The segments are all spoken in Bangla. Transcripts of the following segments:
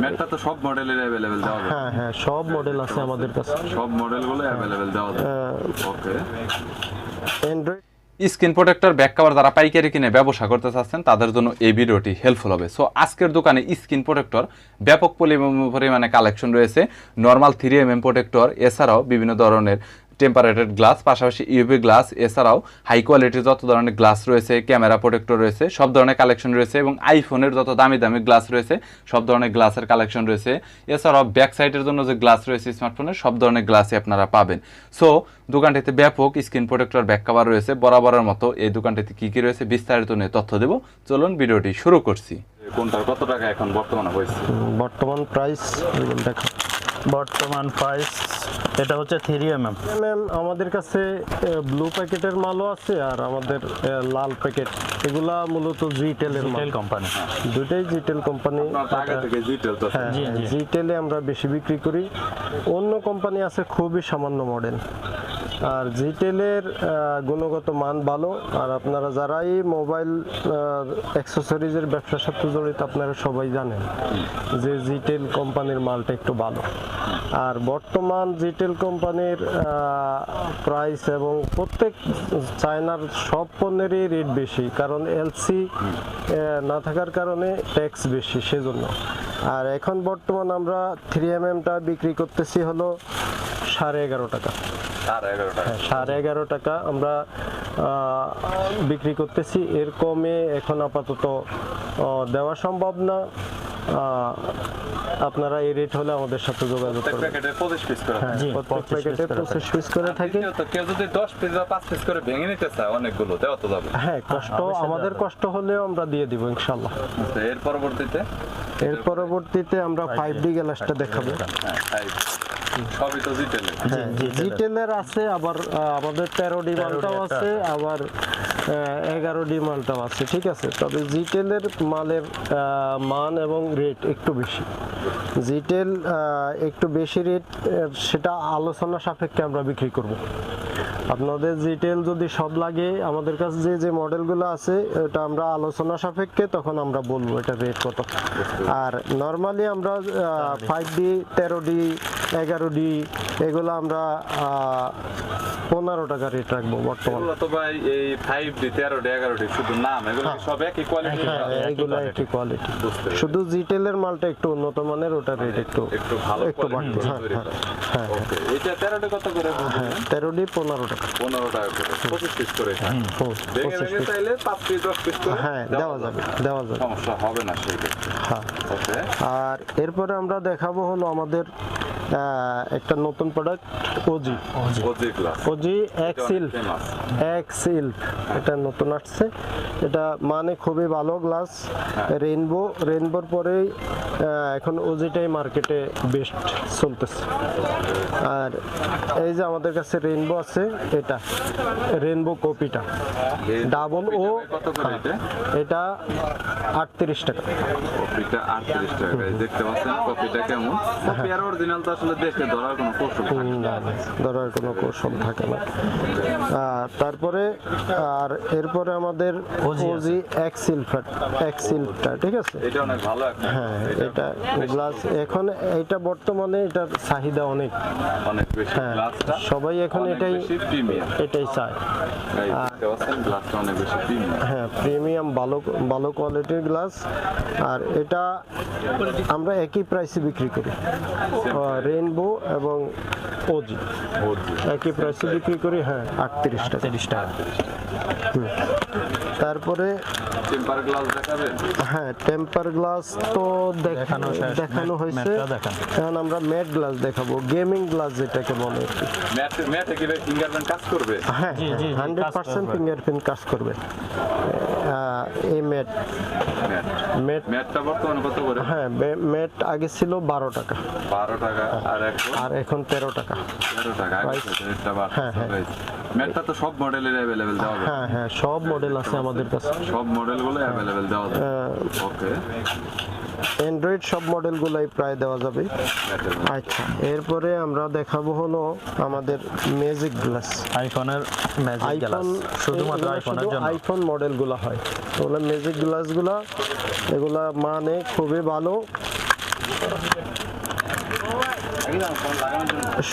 ম্যাটটা তো সব মডেলের অ্যাভেলেবেল দেওয়া হ্যাঁ হ্যাঁ সব মডেল আছে আমাদের কাছে। সব মডেলগুলো অ্যাভেলেবেল দেওয়া okay android screen protector back cover যারা পাইকারি কিনে ব্যবসা করতে চাচ্ছেন তাদের জন্য এই ভিডিওটি হেল্পফুল হবে। সো আজকের দোকানে স্ক্রিন প্রোটেক্টর ব্যাপক পরিমাণ- পরিমাণে কালেকশন রয়েছে। Normal three M M protector এছাড়াও বিভিন্ন ধরনের টেম্পারেটেড গ্লাস পাশাপাশি ইউভি গ্লাস এছাড়াও হাই কোয়ালিটির যত ধরনের গ্লাস রয়েছে ক্যামেরা প্রোটেক্টর রয়েছে, সব ধরনের কালেকশন রয়েছে এবং আইফোনের যত দামি দামি গ্লাস রয়েছে, সব ধরনের গ্লাসের কালেকশন রয়েছে। এছাড়াও ব্যাক সাইডের জন্য যে গ্লাস রয়েছে স্মার্টফোনের সব ধরনের গ্লাসই আপনারা পাবেন। সো দোকানটিতে ব্যাপক স্ক্রিন প্রোটেক্টর ব্যাক কভার রয়েছে, বরাবরের মতো এই দোকানটিতে কী কী রয়েছে বিস্তারিত নিয়ে তথ্য দেব। চলুন ভিডিওটি শুরু করছি। কোনটার? কত টাকা এখন বর্তমানে হয়েছে? বর্তমান প্রাইস দেখো। বর্তমান প্রাইস এটা হচ্ছে থ্রি এম এম আমাদের কাছে ব্লু প্যাকেটের মালও আছে আর আমাদের লাল প্যাকেট এগুলা মূলত জিটেলের মাল। রিটেল কোম্পানি দুটাই জিটেল কোম্পানি আগে থেকে তো হ্যাঁ। জিটেলে আমরা বেশি বিক্রি করি। অন্য কোম্পানি আছে খুবই সামান্য মডেল আর জিটেলের গুণগত মান ভালো। আর আপনারা যারাই মোবাইল অ্যাক্সেসরিজের ব্যবসার সাথে জড়িত, আপনারা সবাই জানেন যে জিটেল কোম্পানির মালটা একটু ভালো। আর বর্তমান জিটেল কোম্পানির প্রাইস এবং প্রত্যেক চায়নার সব পণ্যেরই রেট বেশি, কারণ এলসি না থাকার কারণে ট্যাক্স বেশি সেজন্য। আর এখন বর্তমান আমরা থ্রি এম এমটা বিক্রি করতেছি হলো সাড়ে এগারো টাকা। হ্যাঁ, সাড়ে এগারো টাকা আমরা বিক্রি করতেছি। এর কমে এখন আপাতত দেওয়া সম্ভব না। আপনারা এই রেট হলে আমাদের সাথে যোগাযোগ করবেন। পিস করে হ্যাঁ প্রত্যেক প্যাকেটে পঁচিশ পিস করে থাকে। কেউ যদি দশ পিস বা পাঁচ পিস করে ভেঙে নিতে চায় অনেকগুলো দেওয়া তো যাবে। হ্যাঁ কষ্ট আমাদের কষ্ট হলেও আমরা দিয়ে দিব ইনশাল্লাহ আচ্ছা, এর পরবর্তীতে? এর পরবর্তীতে আমরা ফাইভ ডি গ্লাসটা দেখাবো। হ্যাঁ সবই তো ডিটেল হ্যাঁ জিটেলের আছে আবার আমাদের তেরো ডি মালটাও আছে আবার এগারো ডি মালটাও আছে ঠিক আছে? তবে জিটেলের মালের মান এবং রেট একটু বেশি। জিটেল একটু বেশি রেট সেটা আলোচনা সাপেক্ষে আমরা বিক্রি করব। আপনাদের জিটেল যদি সব লাগে আমাদের কাছে যে যে মডেলগুলো আছে এটা আমরা আলোচনা সাপেক্ষে তখন আমরা বলব এটা রেট কত। আর নর্মালি আমরা ফাইভ ডি তেরো ডি এগারো ডি এগুলো আমরা পনেরো টাকা রেট রাখব বর্তমানে। এগুলো তো ভাই এই ফাইভ ডি তেরো ডি এগারো ডি শুধু নাম এগুলো সব একই কোয়ালিটি হ্যাঁ এগুলো একই কোয়ালিটি শুধু জিটেলের মালটা একটু উন্নত মানের ওটা রেট একটু একটু ভালো একটু হ্যাঁ তৈরি হ্যাঁ করা। হ্যাঁ কত করে হ্যাঁ তেরো ডি পনেরো টাকা। পনেরো টাকা করে পঁচিশ পিস করে ভেঙে ভেঙে চাইলে পাঁচ পিস দশ পিস করে হ্যাঁ দেওয়া যাবে। দেওয়া যাবে। সমস্যা হবে না সেই হ্যাঁ। আর এরপরে আমরা দেখাবো হলো আমাদের একটা নতুন product OG OG glass OG এক্সিল famous এক্সিল এটা নতুন আসছে। এটা মানে খুবই ভালো গ্লাস রেইনবো রেইনবোর পরেই আহ, এখন ওজিটাই মার্কেটে বেস্ট চলতেছে। আর এই যে আমাদের কাছে রেইনবো আছে এটা রেইনবো কপিটা। ডাবল ও এটা? এটা আটত্রিশ টাকা। কপিটা আটত্রিশ টাকা দেখতে পাচ্ছেন কপিটা কেমন? কপি অরিজিনাল তো আসলে দেখে ধরার কোনো কৌশল থাকে না। না না ধরার কোনো কৌশল থাকে না। আর তারপরে আর এরপরে আমাদের ওজি এক্সিলটা ঠিক আছে? এটা অনেক ভালো হ্যাঁ এটা গ্লাস। এখন এটা বর্তমানে এটার চাহিদা অনেক। অনেক বেশি। হ্যাঁ গ্লাসটা সবাই এখন এটাই এটাই চায়। গ্লাসটা অনেক বেশি প্রিমিয়াম। হ্যাঁ প্রিমিয়াম ভালো ভালো কোয়ালিটির গ্লাস। আর এটা আমরা একই প্রাইসে বিক্রি করি। রেইনবো এবং ওজি ওজি একই প্রাইসে বিক্রি করি হ্যাঁ আটত্রিশ টাকা। টাকা। তারপরে টেম্পার গ্লাস দেখাবেন? হ্যাঁ টেম্পার গ্লাস তো দেখানো। দেখানো হয়েছে। এখন আমরা ম্যাট গ্লাস দেখাবো গেমিং গ্লাস যেটাকে বলে। আর ম্যাট ম্যাটে কি ফিঙ্গারপ্রিন্ট কাজ করবে? হ্যাঁ জি, জি, জি, হান্ড্রেড কাজ পার্সেন্ট করবে। ফিঙ্গারপ্রিন্ট কাজ করবে। এই ম্যাট। ম্যাট। ম্যাট ম্যাটটা বর্তমানে কত করে? হ্যাঁ ম্যাট আগে ছিল বারো টাকা। বারো টাকা আর এখন? আর এখন তেরো টাকা। তেরো টাকা হ্যাঁ, হ্যাঁ। ম্যাটটা তো সব মডেলের অ্যাভেলেবেল দেওয়া যাবে। হ্যাঁ হ্যাঁ সব মডেল আছে আমাদের কাছে। সব মডেলগুলো অ্যাভেলেবেল দেওয়া যাবে। ওকে অ্যান্ড্রয়েড সব মডেলগুলাই প্রায় দেওয়া যাবে। আচ্ছা এরপরে আমরা দেখাবো হলো আমাদের ম্যাজিক গ্লাস আইফোনের ম্যাজিক গ্লাস আইফোন শুধুমাত্র আইফোনের জন্য। আইফোন মডেলগুলো হয়। ওগুলো ম্যাজিক গ্লাসগুলো এগুলা মানে খুবই ভালো।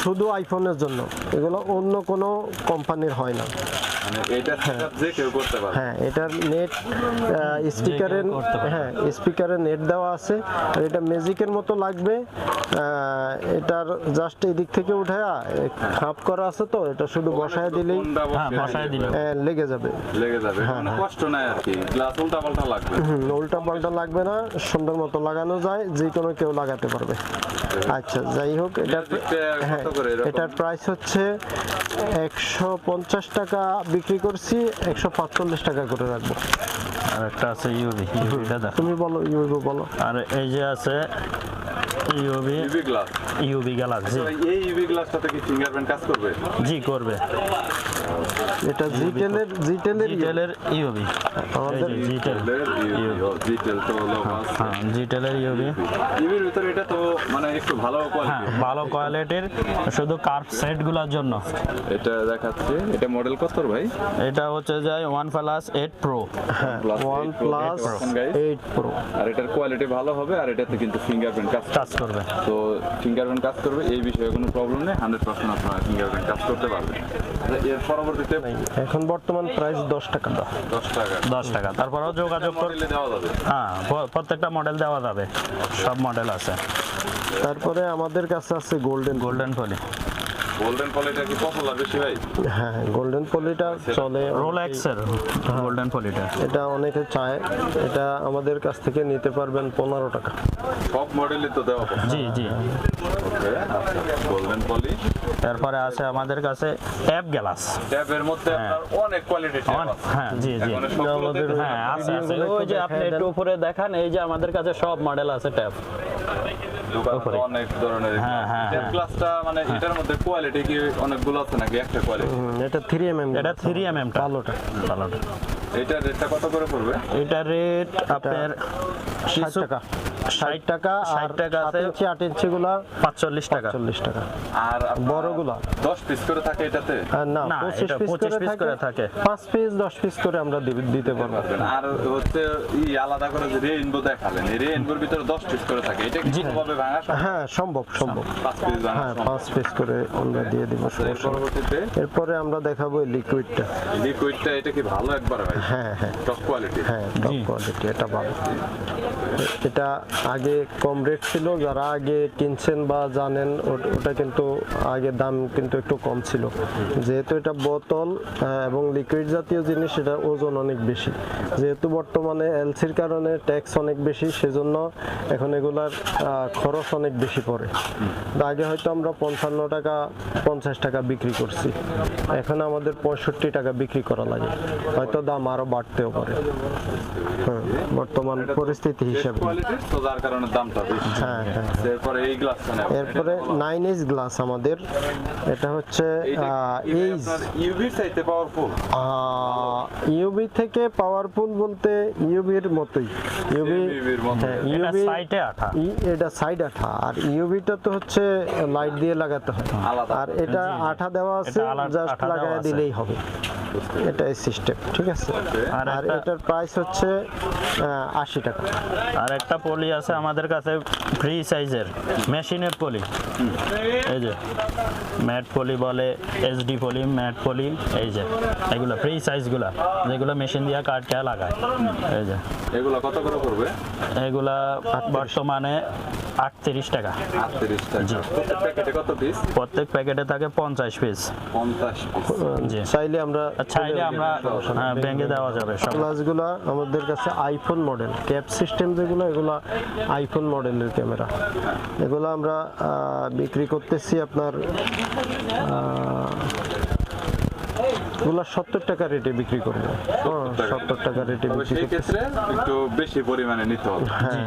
শুধু আইফোনের জন্য। এগুলো অন্য কোনো কোম্পানির হয় না। মানে এটা setup যে কেউ করতে পারে হ্যাঁ এটার নেট স্পিকারের হ্যাঁ স্পিকারের নেট দেওয়া আছে। আর এটা ম্যাজিকের মতো লাগবে। এটার জাস্ট এদিক থেকে উঠে খাপ করা আছে তো এটা শুধু বসায় দিলেই কোনটা হ্যাঁ বসিয়ে বসায় দিলে দিলে আহ, লেগে যাবে। লেগে যাবে হ্যাঁ, মানে কষ্ট নাই আর কি। গ্লাস উল্টা পাল্টা লাগবে উল্টা পাল্টা লাগবে না সুন্দর মতো লাগানো যায় যে কোনো কেউ লাগাতে পারবে। আচ্ছা। যাই হোক এটা হ্যাঁ? এটার প্রাইস হচ্ছে একশো পঞ্চাশ টাকা বিক্রি করছি একশো পাঁচচল্লিশ টাকা করে রাখব। আর একটা আছে ইউবি দাদা তুমি বলো ইউবি বলো। আর এই যে আছে UV UV glass UV Galaxy এই ইউবি গ্লাসটাতে কি ফিঙ্গারপ্রিন্ট কাজ করবে? জি করবে। এটা জিটেলের জিটেলের জিটেলের ইউবি আমাদের জিটেল তো হ্যাঁ জিটেলের ইউবি ইউভির ভিতরে এটা তো মানে একটু ভালো হ্যাঁ কোয়ালিটি ভালো কোয়ালিটির শুধু কার্ভ সেটগুলোর জন্য। এটা দেখাচ্ছে এটা মডেল কত ভাই? এটা হচ্ছে যায় ওয়ান প্লাস এইট প্রো হ্যাঁ ওয়ান প্লাস দেখতে এইট প্রো আর এটার কোয়ালিটি ভালো হবে আর এটাতে কিন্তু ফিঙ্গারপ্রিন্ট কাজ কাজ করবে। তো ফিঙ্গারপ্রিন্ট কাজ করবে এই বিষয়ে কোনো প্রবলেম নেই হান্ড্রেড পার্সেন্ট আপনারা ফিঙ্গারপ্রিন্ট কাজ করতে পারবেন। আচ্ছা, এর পরবর্তীতে এখন বর্তমান প্রাইস দশ টাকা। দশ টাকা। দশ টাকা। তারপরেও যোগাযোগ কর মডেলে দেওয়া যাবে। হ্যাঁ প্রত্যেকটা মডেল দেওয়া যাবে। সব মডেল আছে। তারপরে আমাদের কাছে আছে golden golden foil golden quality কি পপুলার বেশি ভাই? হ্যাঁ গোল্ডেন পলিটা চলে রোলেক্সের গোল্ডেন ফলিটা এটা অনেকে চায়। এটা আমাদের কাছ থেকে নিতে পারবেন পনেরো টাকা। সব মডেলই তো দেওয়া জি জি। গোল্ডেন পলি তারপরে আছে আমাদের কাছে অ্যাপ গ্যালাস ট্যাবের মধ্যে আপনার অনেক কোয়ালিটি হ্যাঁ জি জি। আমাদের হ্যাঁ আছে আছে। ওই যে আপনি একটু উপরে দেখান এই যে আমাদের কাছে সব মডেল আছে ট্যাপ অনেক ধরনের হ্যাঁ, হ্যাঁ, হ্যাঁ। মানে এটার মধ্যে কোয়ালিটি কি অনেকগুলো আছে নাকি? একটা কোয়ালিটি হুম, এটা থ্রি এম এম এটা থ্রি এম এম ভালোটা। ভালোটা। এটা রেটটা কত করে পড়বে? এটা রেট আপনার ষাট টাকা। ষাট টাকা আর 60 টাকা আছে। ইঞ্চি আট ইঞ্চি গুলা পাঁচচল্লিশ টাকা। চল্লিশ টাকা। আর দশ পিস করে থাকে এটাতে? না না, পঁচিশ পিস করে থাকে। পাঁচ পিস দশ পিস করে আমরা দিতে- দিতে পারব। আর হচ্ছে ই আলাদা করে যে রেইনবো দেখালেন এই রেইনবোর ভিতরে দশ পিস করে থাকে। এটা কি ভাবে ভাঙা হ্যাঁ সম্ভব সম্ভব। পাঁচ পিস হ্যাঁ পাঁচ পিস করে আমরা দিয়ে দিব। পরবর্তীতে এরপরে আমরা দেখাবো লিকুইডটা লিকুইডটা এটা কি ভালো একবার ভাই? হ্যাঁ হ্যাঁ। টপ কোয়ালিটি হ্যাঁ টপ কোয়ালিটি এটা ভালো। এটা আগে কম রেট ছিল, যারা আগে কিনছেন বা জানেন, ওটা কিন্তু আগে দাম কিন্তু একটু কম ছিল। যেহেতু এটা বোতল এবং লিকুইড জাতীয় জিনিস এটা ওজন অনেক বেশি। যেহেতু বর্তমানে এলসির কারণে ট্যাক্স অনেক বেশি, সেজন্য এখন এগুলার খরচ অনেক বেশি পড়ে। আগে হয়তো আমরা পঞ্চান্ন টাকা, পঞ্চাশ টাকা বিক্রি করছি। এখন আমাদের পঁয়ষট্টি টাকা বিক্রি করা লাগে। হয়তো দাম আরও বাড়তেও পারে। হ্যাঁ বর্তমান পরিস্থিতি হিসাবে। কোয়ালিটি তো যার কারণে দামটা বেশি। হ্যাঁ হ্যাঁ এরপরে এই গ্লাসটা নেব। এরপরে নাইন এইচ গ্লাস আমাদের। এটা হচ্ছে ইউভি চাইতে পাওয়ারফুল ইউবি থেকে পাওয়ারফুল বলতে ইউবির মতোই। ইউবি ইউভির মতো হ্যাঁ এটা আঠা। এটা সাইড আঠা। আর ইউবিটা তো হচ্ছে লাইট দিয়ে লাগাতে হয়। আর এটা। আঠা দেওয়া আছে জাস্ট লাগায়। দিলেই হবে। এটাই সিস্টেম ঠিক আছে? আর এটার প্রাইস হচ্ছে আশি টাকা। আর একটা পলি আছে আমাদের কাছে ফ্রি সাইজের মেশিনের পলি। এই যে ম্যাট পলি বলে এসডি পলি ম্যাট পলি এই যে এগুলো ফ্রি সাইজগুলা যেগুলো মেশিন দিয়ে কাটটা লাগায়। এই যে। এগুলো কত করে পড়বে? এগুলা বর্তমানে আটত্রিশ টাকা। আটত্রিশ টাকা। জি। প্রত্যেক প্যাকেটে কত পিস প্রত্যেক প্যাকেটে থাকে পঞ্চাশ পিস পঞ্চাশ পিস জি। চাইলে আমরা চাইলে আমরা হ্যাঁ ভেঙে দেওয়া যাবে সব গ্লাসগুলো আমাদের কাছে আইফোন মডেল ক্যাপ সিস্টেম যেগুলো এগুলো আইফোন মডেলের ক্যামেরা এগুলো আমরা বিক্রি করতেছি আপনার এগুলো সত্তর টাকা রেটে বিক্রি করব। হ্যাঁ, সত্তর টাকা রেটে বিক্রি ক্ষেত্রে একটু বেশি পরিমাণে নিতে হবে। হ্যাঁ